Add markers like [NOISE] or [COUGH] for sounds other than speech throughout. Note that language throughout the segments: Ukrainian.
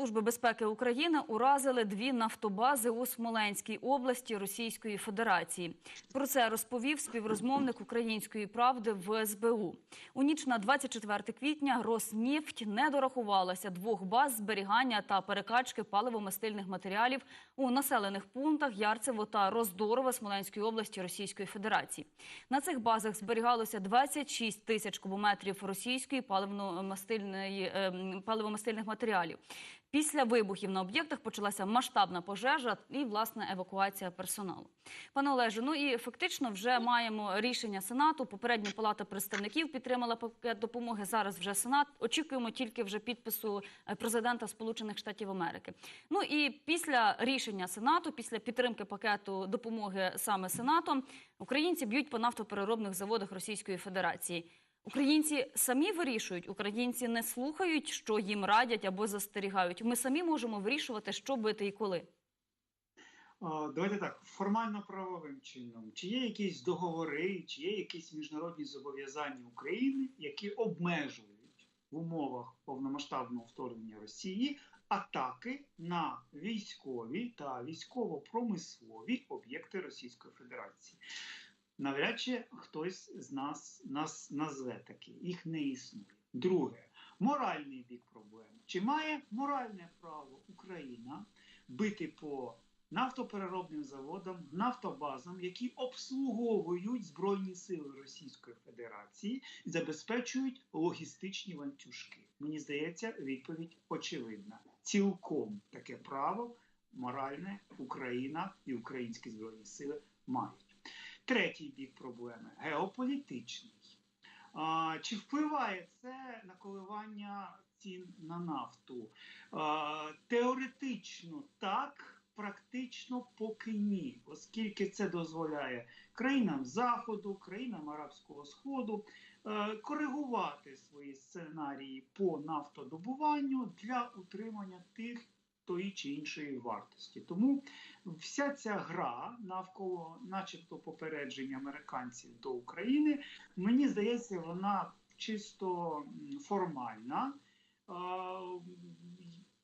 Служби безпеки України уразили дві нафтобази у Смоленській області Російської Федерації. Про це розповів співрозмовник української правди в СБУ. У ніч на 24 квітня Роснефть не дорахувалася двох баз зберігання та перекачки паливомастильних матеріалів у населених пунктах Ярцево та Роздорово Смоленської області Російської Федерації. На цих базах зберігалося 26 тисяч кубометрів російської ем, паливомастильних матеріалів. Після вибухів на об'єктах почалася масштабна пожежа і власне евакуація персоналу. Пане Олеже, ну і фактично вже маємо рішення Сенату. Попередня палата представників підтримала пакет допомоги. Зараз вже Сенат. Очікуємо тільки вже підпису е, президента Сполучених Штатів Америки. Ну і після рішення Сенату, після підтримки пакету допомоги саме Сенатом, українці б'ють по нафтопереробних заводах Російської Федерації. Українці самі вирішують, українці не слухають, що їм радять або застерігають. Ми самі можемо вирішувати, що бити і коли. Давайте так, формально правовим чином, чи є якісь договори, чи є якісь міжнародні зобов'язання України, які обмежують в умовах повномасштабного вторгнення Росії атаки на військові та військово-промислові об'єкти Російської Федерації. Навряд чи хтось з нас нас назве такі, їх не існує. Друге, моральний бік проблеми. Чи має моральне право Україна бити по нафтопереробним заводам, нафтобазам, які обслуговують Збройні сили Російської Федерації і забезпечують логістичні ланцюжки? Мені здається, відповідь очевидна. Цілком таке право моральне Україна і українські збройні сили мають. Третій бік проблеми геополітичний. А, Чи впливає це на коливання цін на нафту? А, Теоретично так, практично поки ні, оскільки це дозволяє країнам Заходу, країнам Арабського Сходу е, коригувати свої сценарії по нафтодобуванню для утримання тих тої чи іншої вартості. Тому вся ця гра навколо, начебто, попередження американців до України, мені здається, вона чисто формальна. Е,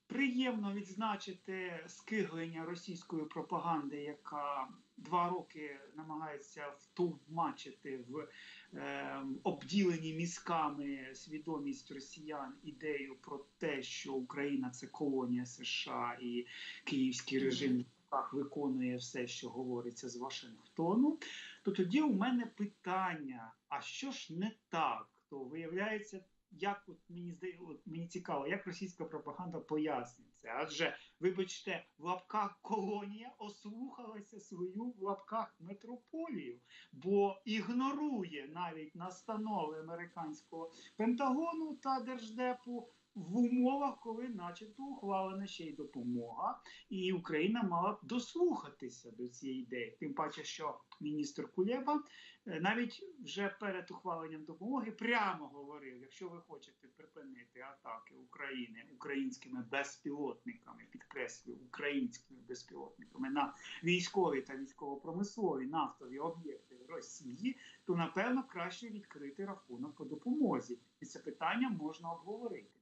Приємно відзначити скиглення російської пропаганди, яка два роки намагається втовмачити в е, обділені мізками свідомість росіян ідею про те, що Україна це колонія США і київський режим так виконує все, що говориться з Вашингтону. То тоді у мене питання: а що ж не так? То виявляється як от мені здає, от мені цікаво, як російська пропаганда пояснює це. Адже, вибачте, в лапках колонія ослухалася свою в лапках метрополію, бо ігнорує навіть настанови американського Пентагону та Держдепу. В умовах, коли, начебто, ухвалена ще й допомога, і Україна мала б дослухатися до цієї ідеї. Тим паче, що міністр Кулєба е, навіть вже перед ухваленням допомоги прямо говорив: якщо ви хочете припинити атаки України українськими безпілотниками, підкреслюю, українськими безпілотниками на військові та військово-промислові нафтові об'єкти Росії, то напевно краще відкрити рахунок по допомозі, і це питання можна обговорити.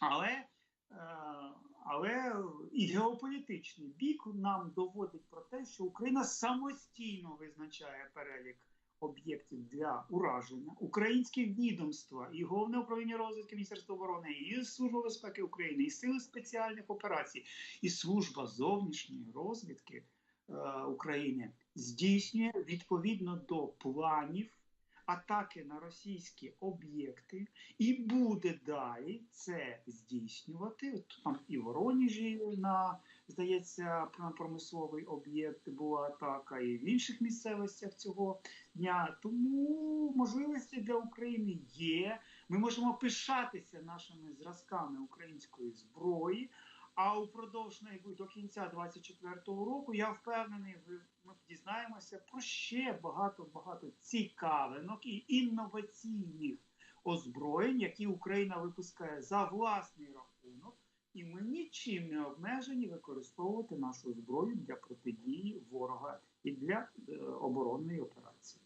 Але, е, але і геополітичний бік нам доводить про те, що Україна самостійно визначає перелік об'єктів для ураження. Українське відомство і головне управління розвідки Міністерства оборони, і Служба безпеки України, і сили спеціальних операцій, і служба зовнішньої розвідки е, України здійснює відповідно до планів атаки на російські об'єкти, і буде далі це здійснювати. От там і Воронежі на здається на промисловий об'єкт була атака, і в інших місцевостях цього дня. Тому можливості для України є. Ми можемо пишатися нашими зразками української зброї. А упродовж до кінця 24-го року я впевнений, ми дізнаємося про ще багато багато цікавинок і інноваційних озброєнь, які Україна випускає за власний рахунок, і ми нічим не обмежені використовувати нашу зброю для протидії ворога і для е, оборонної операції.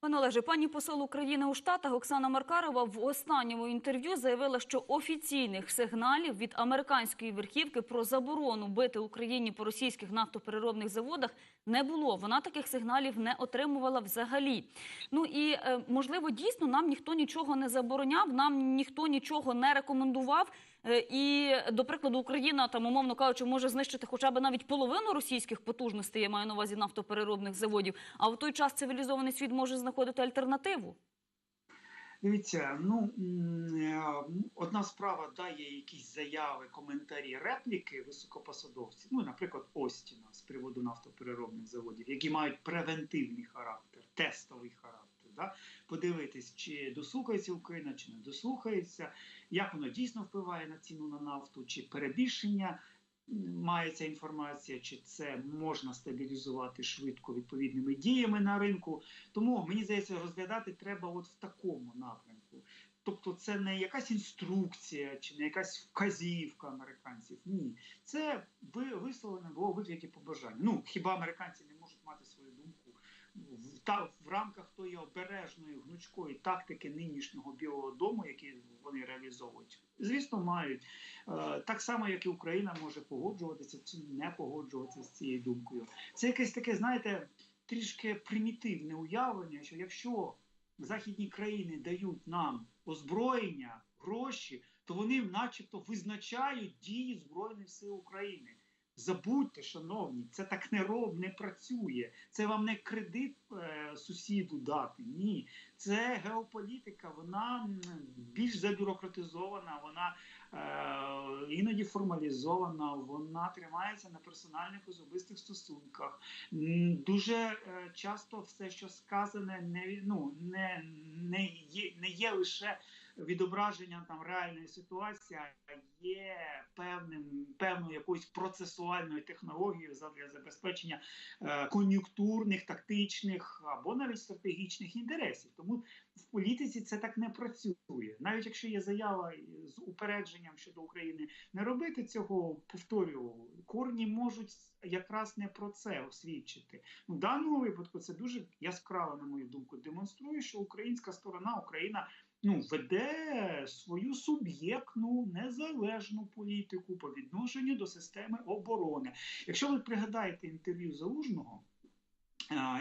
Пане пані посол України у Штатах Оксана Маркарова в останньому інтерв'ю заявила, що офіційних сигналів від американської верхівки про заборону бити Україні по російських нафтопереробних заводах не було. Вона таких сигналів не отримувала взагалі. Ну і е, можливо, дійсно нам ніхто нічого не забороняв, нам ніхто нічого не рекомендував. Е, І, до прикладу, Україна там, умовно кажучи, може знищити хоча б навіть половину російських потужностей, я маю на увазі нафтопереробних заводів. А в той час цивілізований світ може знаходити альтернативу. Дивіться, ну е, одна справа дає якісь заяви, коментарі, репліки високопосадовців, ну, наприклад, Остіна з приводу нафтопереробних заводів, які мають превентивний характер, тестовий характер. Да? Подивитись, чи дослухається Україна, чи не дослухається, як воно дійсно впливає на ціну на нафту, чи перебільшення має ця інформація, чи це можна стабілізувати швидко відповідними діями на ринку. Тому мені здається, розглядати треба от в такому напрямку. Тобто, це не якась інструкція чи не якась вказівка американців. Ні, це ви- висловлено було вигляді побажання. Ну хіба американці не можуть мати думку в та в рамках тої обережної гнучкої тактики нинішнього білого дому, які вони реалізовують? Звісно, мають Е, так само, як і Україна може погоджуватися чи не погоджуватися з цією думкою. Це якесь таке, знаєте, трішки примітивне уявлення, що якщо західні країни дають нам озброєння, гроші, то вони, начебто, визначають дії Збройних сил України. Забудьте, шановні, це так не роб, не працює. Це вам не кредит е, сусіду дати. Ні, це геополітика. Вона більш забюрократизована, вона е, іноді формалізована, вона тримається на персональних особистих стосунках. Дуже е, часто все, що сказане, не ну не, не є не є лише відображенням там реальної ситуації, є певним певною якоюсь процесуальною технологією задля забезпечення е, кон'юнктурних, тактичних або навіть стратегічних інтересів. Тому в політиці це так не працює. Навіть якщо є заява з упередженням щодо України не робити цього, повторюю, корні можуть якраз не про це освідчити. Ну, в даному випадку це дуже яскраво, на мою думку, демонструє, що українська сторона, Україна ну, веде свою суб'єктну незалежну політику по відношенню до системи оборони. Якщо ви пригадаєте інтерв'ю Залужного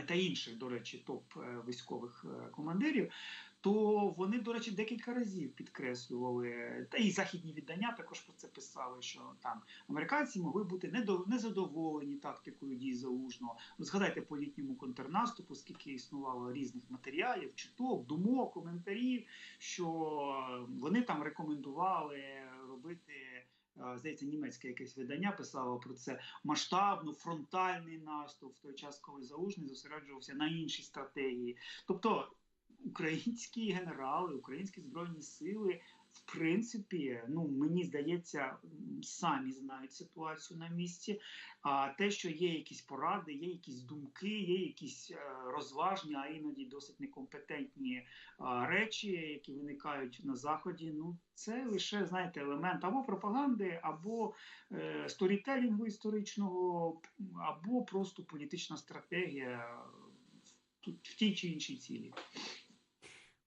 та інших, до речі, топ е, військових е, командирів, то вони, до речі, декілька разів підкреслювали, та і західні віддання також про це писали, що там американці могли бути незадоволені тактикою дій залужного. Згадайте по літньому контрнаступу, скільки існувало різних матеріалів, чуток, думок, коментарів, що вони там рекомендували робити. е, Здається, німецьке якесь видання писало про це масштабно, фронтальний наступ в той час, коли залужний зосереджувався на іншій стратегії. Тобто українські генерали, українські збройні сили, в принципі, ну мені здається, самі знають ситуацію на місці. А те, що є якісь поради, є якісь думки, є якісь е, розважні, а іноді досить некомпетентні е, речі, які виникають на заході. Ну це лише знаєте елемент або пропаганди, або е, сторітелінгу історичного, або просто політична стратегія в, в тій чи іншій цілі.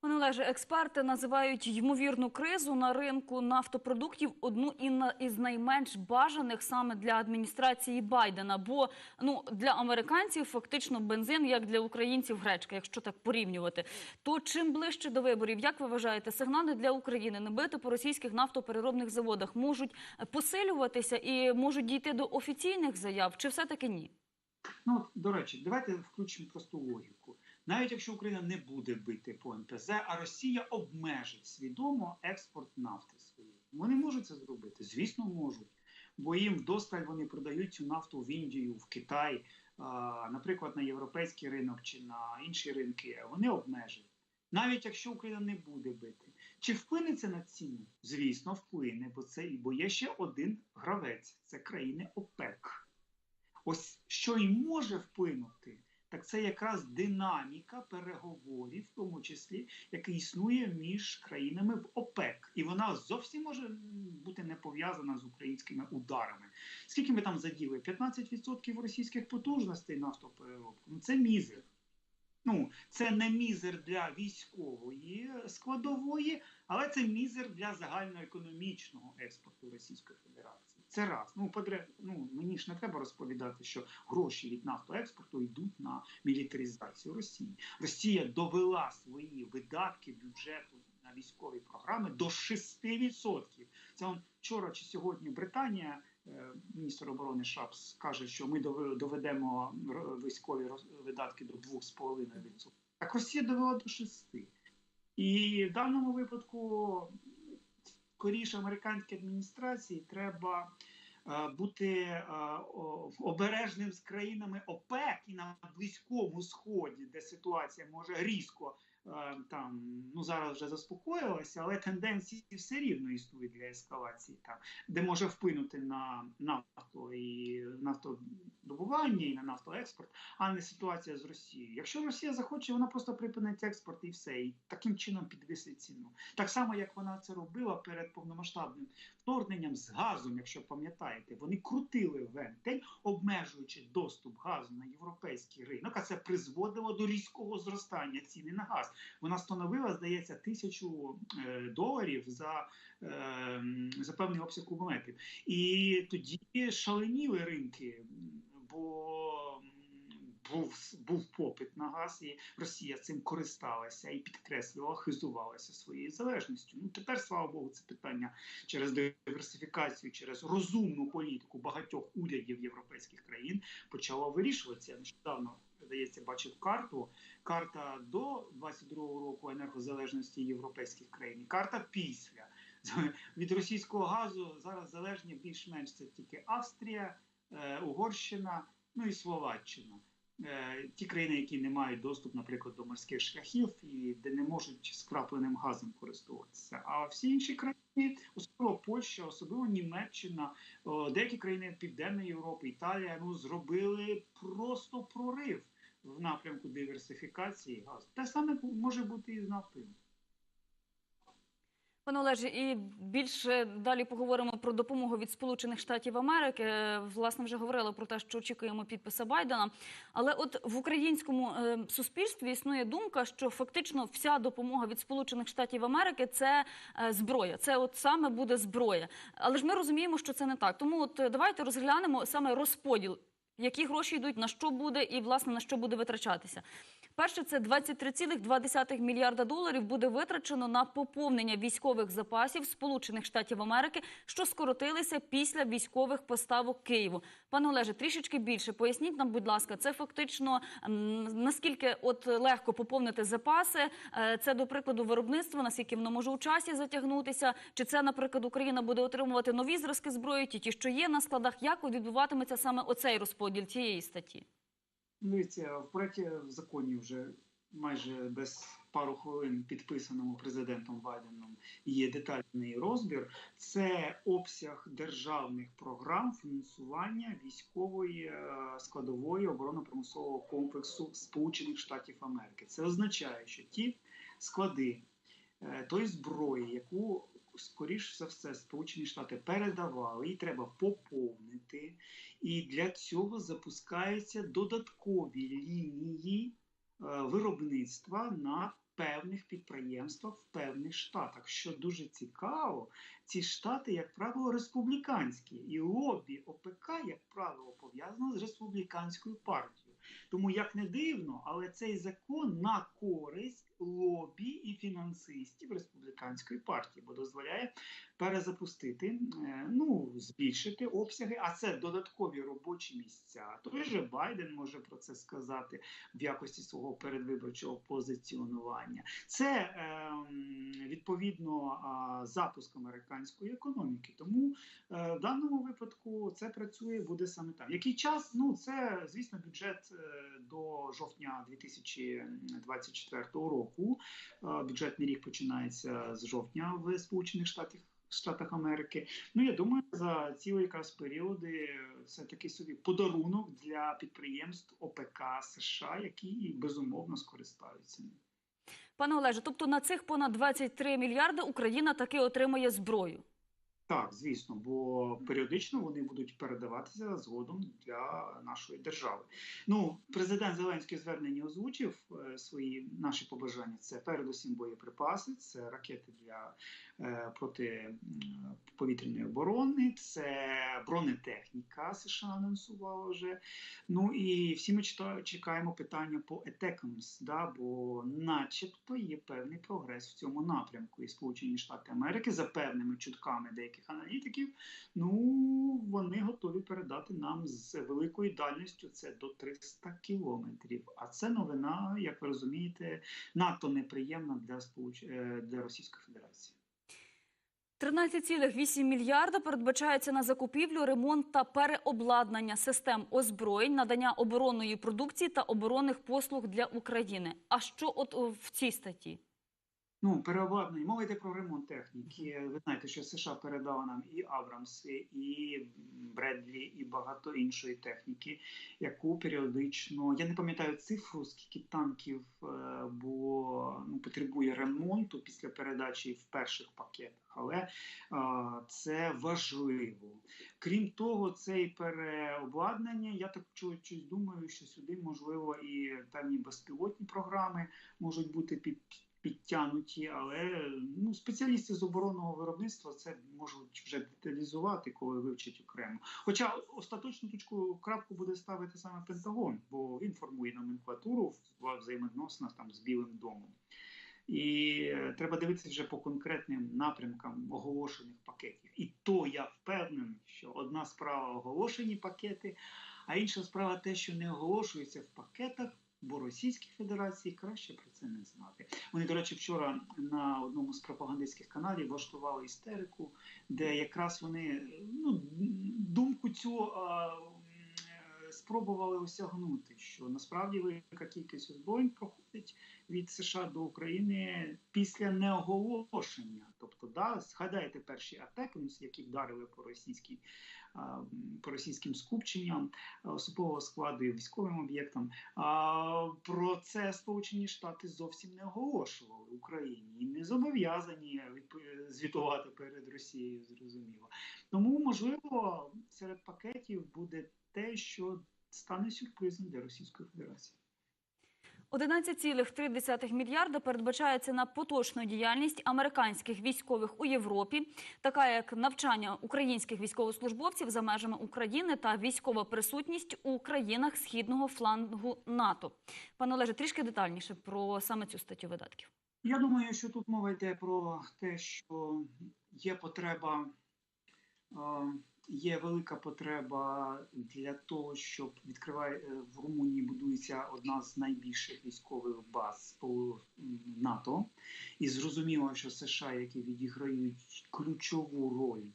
Олеже, експерти називають ймовірну кризу на ринку нафтопродуктів одну із найменш бажаних саме для адміністрації Байдена. Бо ну для американців фактично бензин, як для українців гречка, якщо так порівнювати. То чим ближче до виборів, як ви вважаєте, сигнали для України не бити по російських нафтопереробних заводах можуть посилюватися і можуть дійти до офіційних заяв, чи все таки ні? Ну, до речі, давайте включимо просту логіку. Навіть якщо Україна не буде бити по НПЗ, а Росія обмежить свідомо експорт нафти своєї. Вони можуть це зробити? Звісно, можуть. Бо їм вдосталь вони продають цю нафту в Індію, в Китай, наприклад, на європейський ринок чи на інші ринки. Вони обмежать. Навіть якщо Україна не буде бити. Чи вплине це на ціну? Звісно, вплине, бо це бо є ще один гравець це країни ОПЕК. Ось що й може вплинути, так це якраз динаміка переговорів, в тому числі, яка існує між країнами в ОПЕК, і вона зовсім може бути не пов'язана з українськими ударами. Скільки ми там заділи? 15% російських потужностей нафтопереробку. Ну це мізер. Ну, це не мізер для військової складової, але це мізер для загальноекономічного експорту Російської Федерації. Це раз. Ну, подре, ну мені ж не треба розповідати, що гроші від нафтоекспорту йдуть на мілітаризацію Росії. Росія довела свої видатки бюджету на військові програми до 6%. Це он вчора чи сьогодні Британія. е, Міністр оборони Шапс каже, що ми доведемо військові видатки до 2,5%. Так Росія довела до 6%. І в даному випадку скоріше американській адміністрації треба е, бути е, обережним з країнами ОПЕК і на Близькому Сході, де ситуація може різко е, там ну зараз вже заспокоїлася, але тенденції все рівно існують для ескалації там, де може вплинути на нафту і нафтодобування і на нафтоекспорт, а не ситуація з Росією. Якщо Росія захоче, вона просто припинить експорт і все, і таким чином підвисить ціну. Так само, як вона це робила перед повномасштабним вторгненням з газом, якщо пам'ятаєте, вони крутили вентиль, обмежуючи доступ газу на європейський ринок, а це призводило до різкого зростання ціни на газ. Вона становила, здається, тисячу е, доларів за, е, за певний обсяг кубометрів. І тоді шаленіли ринки, був, був попит на газ, і Росія цим користалася і підкреслювала, хизувалася своєю залежністю. Ну тепер, слава Богу, це питання через диверсифікацію, через розумну політику багатьох урядів європейських країн почало вирішуватися. Нещодавно здається, бачив карту. Карта до 22-го року енергозалежності європейських країн, карта після [LAUGHS] від російського газу зараз залежні більш-менш це тільки Австрія, е, Угорщина, ну і Словаччина. Е, Ті країни, які не мають доступ, наприклад, до морських шляхів і де не можуть скрапленим газом користуватися. А всі інші країни, особливо Польща, особливо Німеччина, деякі країни Південної Європи, Італія, ну зробили просто прорив в напрямку диверсифікації газу. Те саме може бути і з нафтою. Пане Олеже, і більше далі поговоримо про допомогу від Сполучених Штатів Америки. Е, Власне, вже говорили про те, що очікуємо підписа Байдена. Але от в українському е, суспільстві існує думка, що фактично вся допомога від Сполучених Штатів Америки це е, зброя. Це от саме буде зброя. Але ж ми розуміємо, що це не так. Тому от давайте розглянемо саме розподіл. Які гроші йдуть, на що буде і власне на що буде витрачатися? Перше, це 23,2 мільярда доларів буде витрачено на поповнення військових запасів Сполучених Штатів Америки, що скоротилися після військових поставок Києву. Пане Олеже, трішечки більше поясніть нам, будь ласка, це фактично наскільки от легко поповнити запаси? Е, Це до прикладу виробництво, наскільки воно може у часі затягнутися? Чи це, наприклад, Україна буде отримувати нові зразки зброї, ті, ті, що є на складах? Як відбуватиметься саме оцей розподіл цієї статті? Дивіться, в проєкті законі вже майже без пару хвилин підписаному президентом Байденом є детальний розбір. Це обсяг державних програм фінансування військової е, складової оборонно-промислового комплексу Сполучених Штатів Америки. Це означає, що ті склади е, тої зброї, яку скоріш за все Сполучені Штати передавали, її треба поповнити. І для цього запускаються додаткові лінії е, виробництва на певних підприємствах в певних штатах. Що дуже цікаво, ці штати, як правило, республіканські, і лобі ОПК, як правило, пов'язано з республіканською партією. Тому як не дивно, але цей закон на користь лобі і фінансистів республіканської партії, бо дозволяє перезапустити, е, ну збільшити обсяги, а це додаткові робочі місця. Той же Байден може про це сказати в якості свого передвиборчого позиціонування. Це е, відповідно запуск американської економіки. Тому е, в даному випадку це працює буде саме там. Який час? Ну це звісно бюджет е, до жовтня 2024 року. Е, Бюджетний рік починається з жовтня в Сполучених Штатах. Штатах Америки. Ну я думаю, за цілий якраз періоди це такий собі подарунок для підприємств ОПК США, які безумовно скористаються. Пане Олеже, тобто на цих понад 23 мільярди Україна таки отримує зброю. Так, звісно, бо періодично вони будуть передаватися згодом для нашої держави. Ну, президент Зеленський в зверненні озвучив е, свої наші побажання. Це передусім боєприпаси, це ракети для е, протиповітряної оборони, це бронетехніка. США анонсувала вже. Ну і всі ми чекаємо питання по етекамс, да, бо, начебто, є певний прогрес в цьому напрямку. І Сполучені Штати Америки за певними чутками деяких аналітиків, ну вони готові передати нам з великою дальністю це до 300 кілометрів. А це новина, як ви розумієте, надто неприємна для сполуч... е, для Російської Федерації. 13,8 мільярда передбачається на закупівлю, ремонт та переобладнання систем озброєнь, надання оборонної продукції та оборонних послуг для України. А що от в цій статті? Ну, переобладнання. Мова йде про ремонт техніки. Ви знаєте, що США передала нам і Абрамси, і Бредлі, і багато іншої техніки, яку періодично я не пам'ятаю цифру, скільки танків, е, бо ну, потребує ремонту після передачі в перших пакетах, але е, це важливо. Крім того, це і переобладнання. Я так чогось думаю, що сюди можливо і певні безпілотні програми можуть бути під підтягнуті, але ну, спеціалісти з оборонного виробництва це можуть вже деталізувати, коли вивчать окремо. Хоча остаточну точку крапку буде ставити саме Пентагон, бо він формує номенклатуру в взаємовідносинах там з Білим домом. І е, треба дивитися вже по конкретним напрямкам оголошених пакетів. І то я впевнений, що одна справа оголошені пакети, а інша справа те, що не оголошується в пакетах. Бо Російській Федерації краще про це не знати. Вони, до речі, вчора на одному з пропагандистських каналів влаштували істерику, де якраз вони ну, думку цю спробували осягнути, що насправді велика кількість озброєнь проходить від США до України після неоголошення. Тобто, да, згадайте перші атаки, які вдарили по російській по російським скупченням а, особового складу і військовим об'єктам. Про це Сполучені Штати зовсім не оголошували Україні і не зобов'язані звітувати перед Росією. Зрозуміло. Тому можливо серед пакетів буде те, що стане сюрпризом для Російської Федерації. 11,3 мільярда передбачається на поточну діяльність американських військових у Європі, така як навчання українських військовослужбовців за межами України та військова присутність у країнах східного флангу НАТО. Пане Олеже, трішки детальніше про саме цю статтю видатків. Я думаю, що тут мова йде про те, що є потреба, е, є велика потреба для того, щоб відкриває е, в Румунії будується одна з найбільших військових баз НАТО, і зрозуміло, що США, які відіграють ключову роль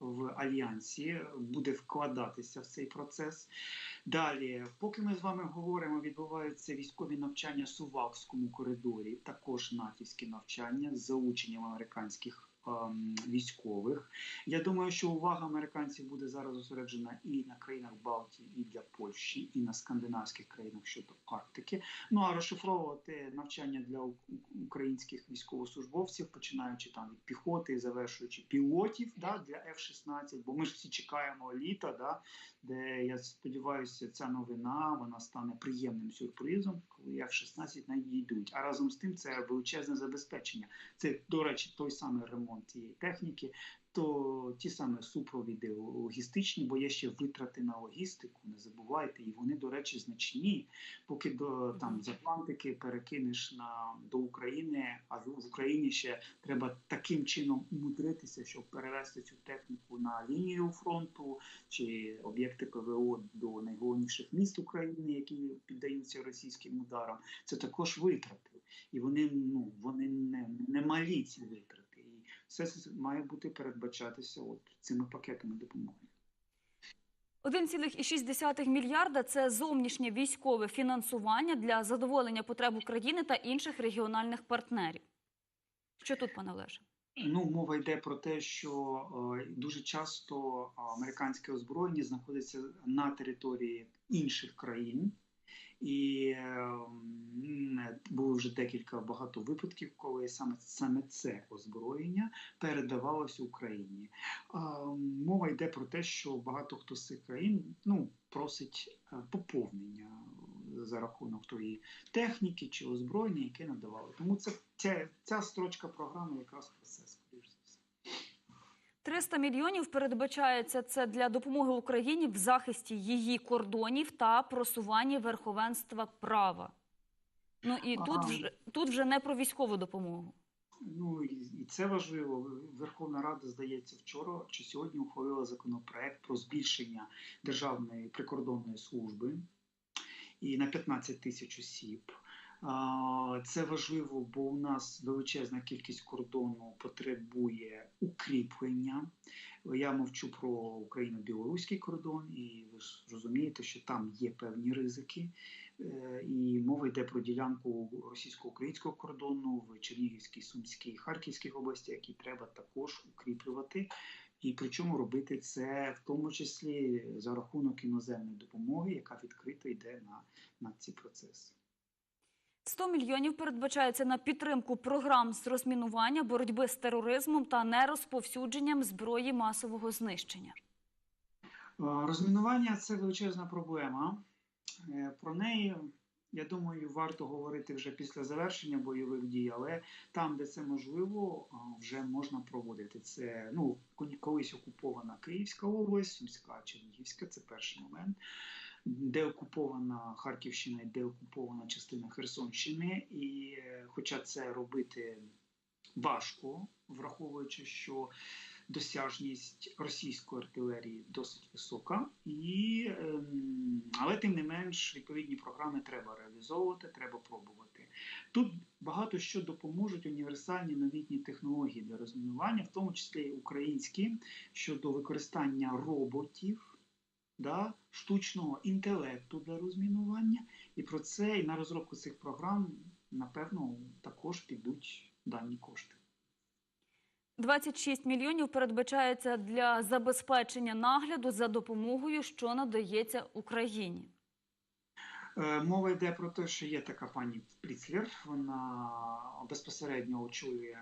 в альянсі, буде вкладатися в цей процес. Далі, поки ми з вами говоримо, відбуваються військові навчання в Сувалкському коридорі, також натівські навчання з залученням американських військових. Я думаю, що увага американців буде зараз зосереджена і на країнах Балтії, і для Польщі, і на скандинавських країнах щодо Арктики. Ну а розшифровувати навчання для українських військовослужбовців, починаючи там від піхоти, завершуючи пілотів да, для F-16, бо ми ж всі чекаємо літа, да, де я сподіваюся, ця новина вона стане приємним сюрпризом, коли F-16 надійдуть. А разом з тим це величезне забезпечення. Це, до речі, той самий ремонт цієї техніки, то ті самі супровіди логістичні, бо є ще витрати на логістику, не забувайте, і вони, до речі, значні. Поки до там з Атлантики перекинеш на до України, а в Україні ще треба таким чином умудритися, щоб перевести цю техніку на лінію фронту чи об'єкти ПВО до найголовніших міст України, які піддаються російським ударам. Це також витрати, і вони ну вони не, не малі ці витрати. Все це має бути передбачатися от цими пакетами допомоги. 1,6 мільярда – це зовнішнє військове фінансування для задоволення потреб України та інших регіональних партнерів. Що тут, пане Олеже? Ну, мова йде про те, що е, дуже часто е, американське озброєння знаходиться на території інших країн, І е, було вже декілька багато випадків, коли саме саме це озброєння передавалося Україні. А, мова йде про те, що багато хто з цих країн ну, просить е, поповнення за рахунок тої техніки чи озброєння, яке надавали. Тому це ця, ця строчка програми якраз про це. 300 мільйонів передбачається це для допомоги Україні в захисті її кордонів та просуванні верховенства права. Ну і тут Ага. вже тут вже не про військову допомогу. Ну і, і це важливо. Верховна Рада, здається, вчора чи сьогодні ухвалила законопроект про збільшення державної прикордонної служби і на 15 тисяч осіб. Це важливо, бо у нас величезна кількість кордону потребує укріплення. Я мовчу про україно-білоруський кордон, і ви ж розумієте, що там є певні ризики. Е, І мова йде про ділянку російсько-українського кордону в Чернігівській, Сумській, Харківській області, які треба також укріплювати. І причому робити це в тому числі за рахунок іноземної допомоги, яка відкрито йде на, на ці процеси. 100 мільйонів передбачається на підтримку програм з розмінування, боротьби з тероризмом та нерозповсюдженням зброї масового знищення. Е, Розмінування це величезна проблема. Е, Про неї, я думаю, варто говорити вже після завершення бойових дій, але там, де це можливо, вже можна проводити. Це ну, колись окупована Київська область, Сумська, Чернігівська це перший момент. Де окупована Харківщина, і де окупована частина Херсонщини, і е, хоча це робити важко, враховуючи, що досяжність російської артилерії досить висока, і, ем, але тим не менш відповідні програми треба реалізовувати, треба пробувати. Тут багато що допоможуть універсальні новітні технології для розмінування, в тому числі і українські щодо використання роботів. Да, штучного інтелекту для розмінування, і про це і на розробку цих програм, напевно, також підуть дані кошти. 26 мільйонів передбачається для забезпечення нагляду за допомогою, що надається Україні. Е, Мова йде про те, що є така пані Пріцлер, вона безпосередньо очолює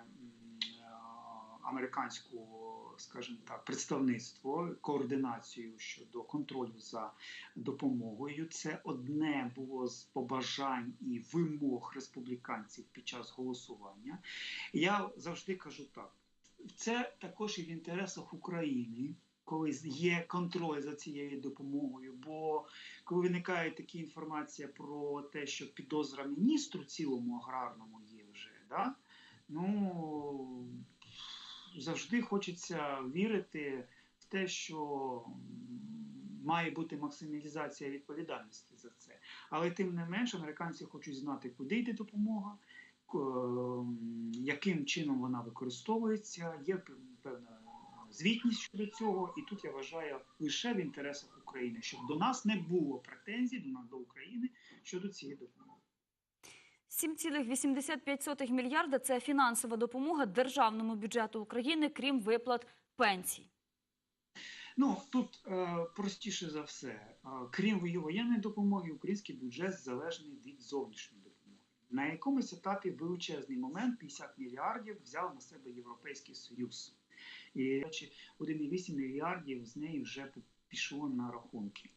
американську, скажімо так, представництво, координацію щодо контролю за допомогою. Це одне було з побажань і вимог республіканців під час голосування. Я завжди кажу так: це також і в інтересах України. Коли є контроль за цією допомогою, бо коли виникає така інформація про те, що підозра міністру цілому аграрному є вже, да? ну завжди хочеться вірити в те, що має бути максималізація відповідальності за це. Але тим не менш, американці хочуть знати, куди йде допомога, яким чином вона використовується, є певна звітність щодо цього, і тут я вважаю лише в інтересах України, щоб до нас не було претензій до України щодо цієї допомоги. 7,85 мільярда – це фінансова допомога державному бюджету України, крім виплат пенсій. Ну тут е, простіше за все, е, крім воєнної допомоги, український бюджет залежний від зовнішньої допомоги. На якомусь етапі величезний момент 50 мільярдів взяв на себе Європейський Союз. І до речі, 1,8 мільярдів з неї вже пішло на рахунки.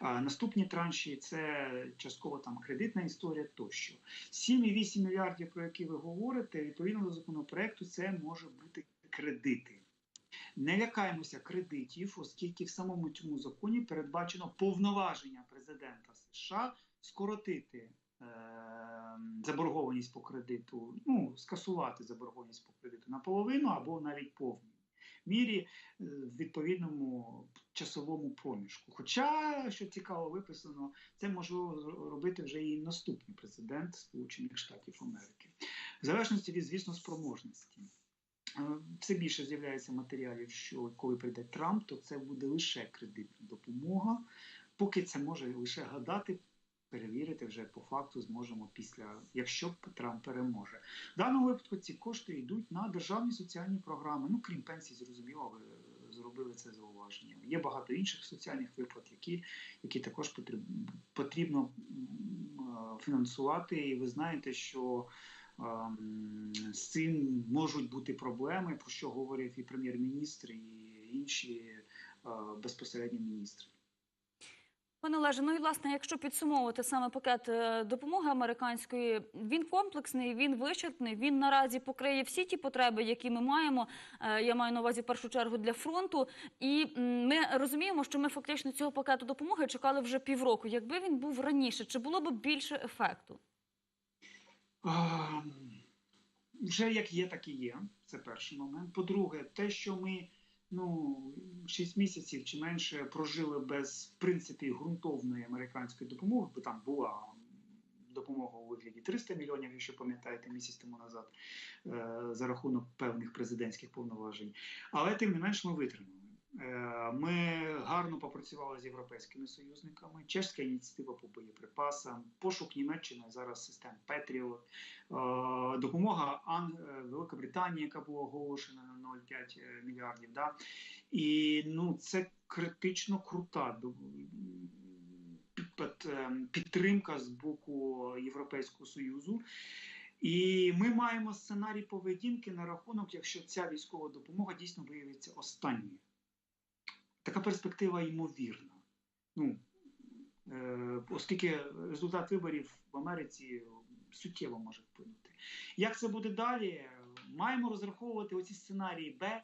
А наступні транші це частково там кредитна історія тощо. 7,8 мільярдів, про які ви говорите, відповідно до законопроекту, це може бути кредити. Не лякаємося кредитів, оскільки в самому цьому законі передбачено повноваження президента США скоротити е, заборгованість по кредиту, ну скасувати заборгованість по кредиту наполовину або навіть повній мірі е, в відповідному часовому проміжку. Хоча, що цікаво виписано, це можливо робити вже і наступний президент Сполучених Штатів Америки, в залежності від, звісно, спроможності. Е, Все більше з'являється матеріалів, що коли прийде Трамп, то це буде лише кредитна допомога. Поки це може лише гадати, перевірити вже по факту зможемо після, якщо Трамп переможе. В даному випадку ці кошти йдуть на державні соціальні програми. Ну крім пенсій, зрозуміло, ви зробили це зауваження. Є багато інших соціальних виплат, які, які також потрібно, потрібно е, фінансувати. І ви знаєте, що ем, з цим можуть бути проблеми, про що говорив і прем'єр-міністр, і інші е, безпосередньо міністри. Пане Олеже, ну і власне, якщо підсумовувати саме пакет е, допомоги американської, він комплексний, він вичерпний. Він наразі покриє всі ті потреби, які ми маємо. Е, Я маю на увазі першу чергу для фронту. І ми розуміємо, що ми фактично цього пакету допомоги чекали вже півроку. Якби він був раніше, чи було б більше ефекту? Вже як є, так і є. Це перший момент. По-друге, те, що ми ну, 6 місяців чи менше прожили без в принципі ґрунтовної американської допомоги, бо там була допомога у вигляді 300 мільйонів, якщо пам'ятаєте, місяць тому назад, е, за рахунок певних президентських повноважень. Але тим не менш ми витримали. Е, Ми гарно попрацювали з європейськими союзниками. Чеська ініціатива по боєприпасам, пошук Німеччини зараз систем Петріот, е, допомога Ан... е, Великобританії, яка була оголошена на 0,5 мільярдів. Да? І ну, це критично крута до- під- е, підтримка з боку Європейського Союзу. І ми маємо сценарій поведінки на рахунок, якщо ця військова допомога дійсно виявиться останньою. Така перспектива ймовірна. Ну, е, оскільки результат виборів в Америці суттєво може вплинути. Як це буде далі? Маємо розраховувати оці сценарії Б,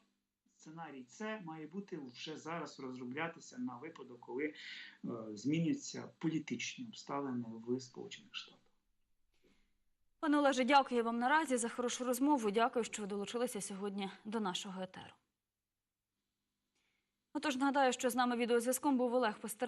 сценарій С має бути вже зараз розроблятися на випадок, коли е, зміняться політичні обставини в Сполучених Штатах. Пане Олеже, дякую вам наразі за хорошу розмову. Дякую, що ви долучилися сьогодні до нашого етеру. Отож, нагадаю, що з нами відеозв'язком був Олег Пастер.